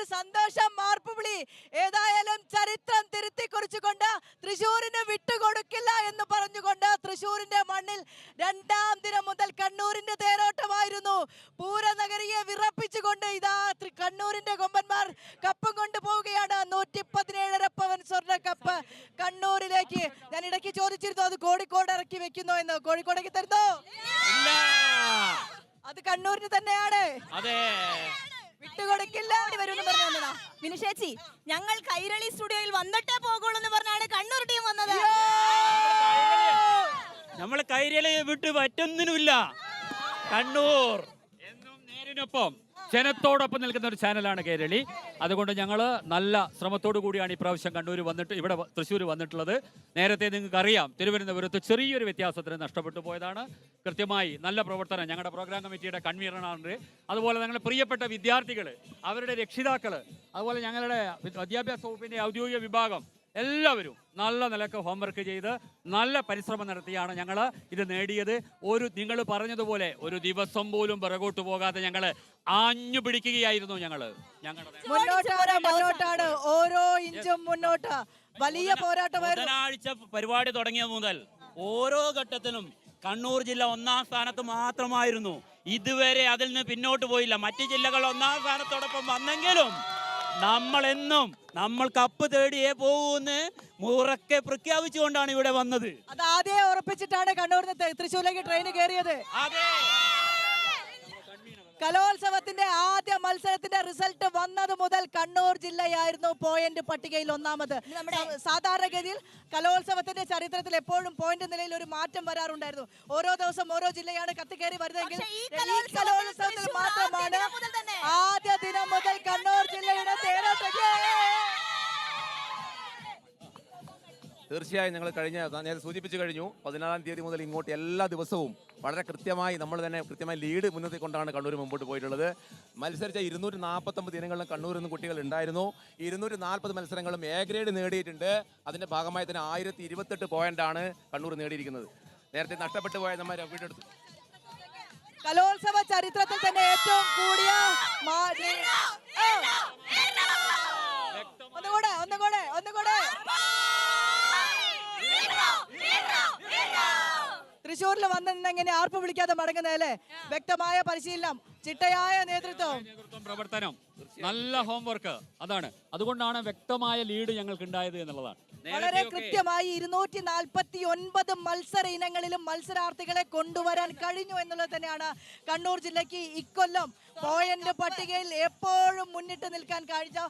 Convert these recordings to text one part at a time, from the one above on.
ഇതിനൊരു സന്തോഷം മാർപ്പുവിളി ഏതായാലും ചരിത്രം തിരുത്തി കുറിച്ചുകൊണ്ട് തൃശൂരിന് വിട്ടുകൊടുക്കില്ല എന്ന് പറഞ്ഞുകൊണ്ട് തൃശ്ശൂരിന്റെ മണ്ണിൽ രണ്ടാം ദിനം മുതൽ കണ്ണൂരിന്റെ തേരോട്ടമായിരുന്നു. പൂരനഗരിയെ വിറപ്പിച്ചുകൊണ്ട് ഇതാ കണ്ണൂരിന്റെ കൊമ്പന്മാർ കപ്പും കൊണ്ടുപോവുകയാണ്. നൂറ്റി പതിനേഴര പവൻ സ്വർണ കപ്പ് കണ്ണൂരിലേക്ക് ഞാൻ ഇടയ്ക്ക് ചോദിച്ചിരുന്നു അത് കോഴിക്കോട് ഇറക്കി വെക്കുന്നോ എന്ന്. കോഴിക്കോടേക്ക് തരുന്നോ? അത് കണ്ണൂരിന് തന്നെയാണ്. അതെ. വിട്ടുകൊടുക്കില്ല വരുമെന്ന് ഞങ്ങൾ കൈരളി സ്റ്റുഡിയോയിൽ വന്നിട്ടേ പോകുള്ളൂ എന്ന് പറഞ്ഞാണ് കണ്ണൂർ ടീം വന്നത് നമ്മൾ കൈരളി വിട്ട് പറ്റൊന്നിനുമില്ല. കണ്ണൂർ. എന്നും നേരിനൊപ്പം. ജനത്തോടൊപ്പം നിൽക്കുന്ന ഒരു ചാനലാണ് കേരളി. അതുകൊണ്ട് ഞങ്ങൾ നല്ല ശ്രമത്തോടു കൂടിയാണ് ഈ പ്രാവശ്യം കണ്ണൂർ വന്നിട്ട് ഇവിടെ തൃശ്ശൂർ വന്നിട്ടുള്ളത്. നേരത്തെ നിങ്ങൾക്ക് അറിയാം തിരുവനന്തപുരത്ത് ചെറിയൊരു വ്യത്യാസത്തിന് നഷ്ടപ്പെട്ടു പോയതാണ്. കൃത്യമായി നല്ല പ്രവർത്തനം ഞങ്ങളുടെ പ്രോഗ്രാം കമ്മിറ്റിയുടെ കൺവീനറാണ്. അതുപോലെ ഞങ്ങളുടെ പ്രിയപ്പെട്ട വിദ്യാർത്ഥികൾ അവരുടെ രക്ഷിതാക്കൾ അതുപോലെ ഞങ്ങളുടെ വിദ്യാഭ്യാസ വകുപ്പിന്റെ ഔദ്യോഗിക വിഭാഗം എല്ലാവരും നല്ല നിലയ്ക്ക് ഹോംവർക്ക് ചെയ്ത് നല്ല പരിശ്രമം നടത്തിയാണ് ഞങ്ങൾ ഇത് നേടിയത്. ഒരു നിങ്ങൾ പറഞ്ഞതുപോലെ ഒരു ദിവസം പോലും പിറകോട്ട് പോകാതെ ഞങ്ങൾ ആഞ്ഞു പിടിക്കുകയായിരുന്നു ഞങ്ങൾ ഞങ്ങളുടെ മുന്നോട്ടാണ് ഓരോ ഇഞ്ചും മുന്നോട്ട്. വലിയ പോരാട്ടമായിരുന്നു. ബുധനാഴ്ച പരിപാടി തുടങ്ങിയ മുതൽ ഓരോ ഘട്ടത്തിലും കണ്ണൂർ ജില്ല ഒന്നാം സ്ഥാനത്ത് മാത്രമായിരുന്നു. ഇതുവരെ അതിൽ നിന്ന് പിന്നോട്ട് പോയില്ല. മറ്റു ജില്ലകൾ ഒന്നാം സ്ഥാനത്തോടൊപ്പം വന്നെങ്കിലും നമ്മൾ എന്നും നമ്മൾ കപ്പ് തേടിയേ പോകൂന്ന് ഉറക്കെ പ്രഖ്യാപിച്ചുകൊണ്ടാണ് ഇവിടെ വന്നത്. അത് ആദ്യം ഉറപ്പിച്ചിട്ടാണ് കണ്ണൂരിൽ നിന്ന് തൃശ്ശൂരിലേക്ക് ട്രെയിൻ കയറിയത്. കലോത്സവത്തിന്റെ ആദ്യ മത്സരത്തിന്റെ റിസൾട്ട് വന്നത് മുതൽ കണ്ണൂർ ജില്ലയായിരുന്നു പോയിന്റ് പട്ടികയിൽ ഒന്നാമത്. നമ്മുടെ സാധാരണഗതിയിൽ കലോത്സവത്തിന്റെ ചരിത്രത്തിൽ എപ്പോഴും പോയിന്റ് നിലയിൽ ഒരു മാറ്റം വരാറുണ്ടായിരുന്നു. ഓരോ ദിവസം ഓരോ ജില്ലയാണ് കത്തിക്കേറി വരുന്നതെങ്കിൽ കലോത്സവത്തിൽ മാത്രമാണ് ആദ്യ ദിനം മുതൽ തീർച്ചയായും ഞങ്ങൾ കഴിഞ്ഞ നേരത്തെ സൂചിപ്പിച്ചു കഴിഞ്ഞു പതിനാലാം തീയതി മുതൽ ഇങ്ങോട്ട് എല്ലാ ദിവസവും വളരെ കൃത്യമായി നമ്മൾ തന്നെ കൃത്യമായി ലീഡ് മുൻനിർത്തിക്കൊണ്ടാണ് കണ്ണൂർ മുമ്പോട്ട് പോയിട്ടുള്ളത്. മത്സരിച്ച ഇരുന്നൂറ്റി നാൽപ്പത്തൊമ്പത് ഇനങ്ങളിലും കണ്ണൂരിൽ നിന്ന് കുട്ടികൾ ഉണ്ടായിരുന്നു. ഇരുന്നൂറ്റി നാൽപ്പത് മത്സരങ്ങളും എ ഗ്രേഡ് നേടിയിട്ടുണ്ട്. അതിന്റെ ഭാഗമായി തന്നെ ആയിരത്തി ഇരുപത്തെട്ട് പോയിന്റാണ് കണ്ണൂർ നേടിയിരിക്കുന്നത്. നേരത്തെ നഷ്ടപ്പെട്ടു പോയ നമ്മൾ വീടെടുത്തു കലോത്സവ ചരിത്രത്തിൽ തന്നെ ഏറ്റവും കൂടിയ തൃശ്ശൂരിൽ എങ്ങനെ ആർപ്പ് വിളിക്കാതെ മടങ്ങുന്നതല്ലേ വ്യക്തമായ പരിശീലനം ചിട്ടയായ നേതൃത്വം. നേതൃത്വം പ്രവർത്തനം. നല്ല ഹോംവർക്ക് അതാണ്. അതുകൊണ്ടാണ് വ്യക്തമായ ലീഡ് ഞങ്ങൾക്ക് ഉണ്ടായത് എന്നുള്ളതാണ്. വളരെ കൃത്യമായി ഇരുന്നൂറ്റി നാൽപ്പത്തി ഒൻപത് മത്സര ഇനങ്ങളിലും മത്സരാർത്ഥികളെ കൊണ്ടുവരാൻ കഴിഞ്ഞു എന്നുള്ളത് തന്നെയാണ് കണ്ണൂർ ജില്ലയ്ക്ക് ഇക്കൊല്ലം പോയിന്റ് പട്ടികയിൽ എപ്പോഴും മുന്നിട്ട് നിൽക്കാൻ കഴിഞ്ഞ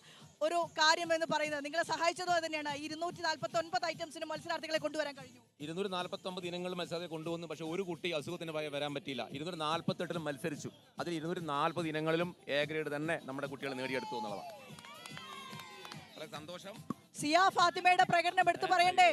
ഒരു കാര്യം എന്ന് പറയുന്നത് നിങ്ങളെ സഹായിച്ചതോ തന്നെയാണ്. ഇരുന്നൂറ്റി നാൽപ്പത്തി ഒൻപത് ഐറ്റംസിന് മത്സരാർത്ഥികളെ കൊണ്ടുവരാൻ കഴിഞ്ഞു. ഇരുന്നൂറ്റി നാൽപ്പത്തൊമ്പത് ഇനങ്ങൾ മത്സരത്തെ കൊണ്ടുവന്നു. പക്ഷേ ഒരു കുട്ടി അസുഖത്തിന് വരാൻ പറ്റിയില്ല. ഇരുന്നൂറ്റി നാൽപ്പത്തെട്ടിലും മത്സരിച്ചു. അതിൽ ഇരുന്നൂറ്റി നാൽപ്പത് ഇനങ്ങളിലും എ ഗ്രേഡ് തന്നെ നമ്മുടെ കുട്ടികൾ നേടിയെടുത്തു എന്നുള്ളതാണ്. വളരെ സന്തോഷം. സിയ ഫാത്തിമയുടെ പ്രകടനം എടുത്തു പറയണ്ടേ?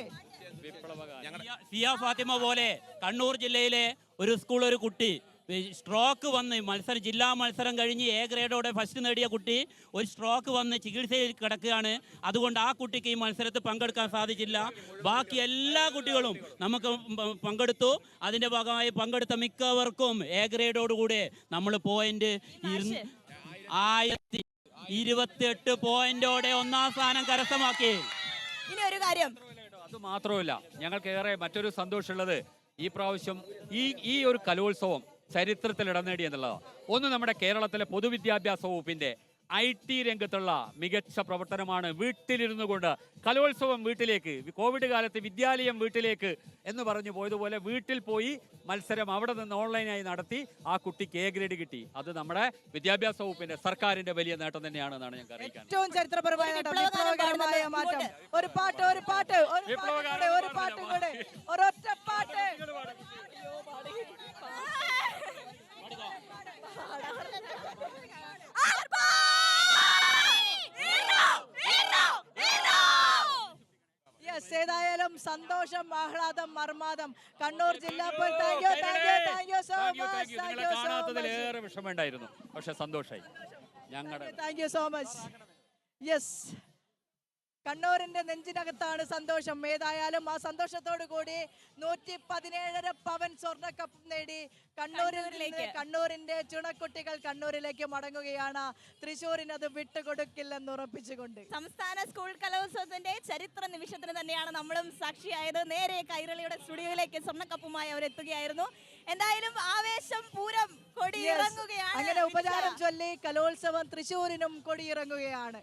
സിയാ സിയ ഫാത്തിമ പോലെ കണ്ണൂർ ജില്ലയിലെ ഒരു സ്കൂൾ ഒരു കുട്ടി സ്ട്രോക്ക് വന്ന് മത്സരം ജില്ലാ മത്സരം കഴിഞ്ഞ് എ ഗ്രേഡോടെ ഫസ്റ്റ് നേടിയ കുട്ടി ഒരു സ്ട്രോക്ക് വന്ന് ചികിത്സയിൽ കിടക്കുകയാണ്. അതുകൊണ്ട് ആ കുട്ടിക്ക് ഈ മത്സരത്തിൽ പങ്കെടുക്കാൻ സാധിച്ചില്ല. ബാക്കി എല്ലാ കുട്ടികളും നമുക്ക് പങ്കെടുത്തു. അതിന്റെ ഭാഗമായി പങ്കെടുത്ത മിക്കവർക്കും എ ഗ്രേഡോടുകൂടെ നമ്മൾ പോയിന്റ് ആയിരത്തി ഇരുപത്തിയെട്ട് പോയിന്റോടെ ഒന്നാം സ്ഥാനം കരസ്ഥമാക്കി. ഇനി ഒരു കാര്യം. അത് മാത്രമല്ല ഞങ്ങൾക്ക് ഏറെ മറ്റൊരു സന്തോഷമുള്ളത് ഈ പ്രാവശ്യം ഈ ഈ ഒരു കലോത്സവം ചരിത്രത്തിൽ ഇടം നേടി എന്നുള്ളതാണ്. ഒന്ന് നമ്മുടെ കേരളത്തിലെ പൊതുവിദ്യാഭ്യാസ വകുപ്പിന്റെ ഐ ടി രംഗത്തുള്ള മികച്ച പ്രവർത്തനമാണ് വീട്ടിലിരുന്നു കൊണ്ട് കലോത്സവം വീട്ടിലേക്ക് കോവിഡ് കാലത്ത് വിദ്യാലയം വീട്ടിലേക്ക് എന്ന് പറഞ്ഞു പോയതുപോലെ വീട്ടിൽ പോയി മത്സരം അവിടെ നിന്ന് ഓൺലൈനായി നടത്തി ആ കുട്ടിക്ക് എ ഗ്രേഡ് കിട്ടി. അത് നമ്മുടെ വിദ്യാഭ്യാസ വകുപ്പിന്റെ സർക്കാരിന്റെ വലിയ നേട്ടം തന്നെയാണെന്നാണ് ഞാൻ അറിയിക്കാൻ. ഏറ്റവും ചരിത്രപരമായ മാറ്റം. ഒരു പാട്ട് ഒരു പാട്ട് ഒരു പാട്ട് ഒരൊറ്റ പാട്ട് യെസ് ഏതായാലും സന്തോഷം ആഹ്ലാദം മർമാദം. കണ്ണൂർ ജില്ലാ thank you thank you thank you so much. Thank you so much വിഷമമുണ്ടായിരുന്നു. പക്ഷെ സന്തോഷമായി ഞങ്ങളുടെ thank you so much yes കണ്ണൂരിന്റെ നെഞ്ചിനകത്താണ് സന്തോഷം. ഏതായാലും ആ സന്തോഷത്തോടു കൂടി നൂറ്റി പതിനേഴര പവൻ സ്വർണക്കപ്പ് നേടി കണ്ണൂരിലേക്ക്. കണ്ണൂരിന്റെ ചുണക്കുട്ടികൾ കണ്ണൂരിലേക്ക് മടങ്ങുകയാണ്. തൃശ്ശൂരിന് അത് വിട്ടുകൊടുക്കില്ലെന്ന് ഉറപ്പിച്ചുകൊണ്ട്. സംസ്ഥാന സ്കൂൾ കലോത്സവത്തിന്റെ ചരിത്ര നിമിഷത്തിന് തന്നെയാണ് നമ്മളും സാക്ഷിയായത്. നേരെ കൈരളിയുടെ സ്റ്റുഡിയോയിലേക്ക് സ്വർണക്കപ്പുമായി അവർ എത്തുകയായിരുന്നു. എന്തായാലും ആവേശം പൂരം കൊടിയിറങ്ങുകയാണ്. അങ്ങനെ ഉപചാരം ചൊല്ലി കലോത്സവം തൃശ്ശൂരിനും കൊടിയിറങ്ങുകയാണ്.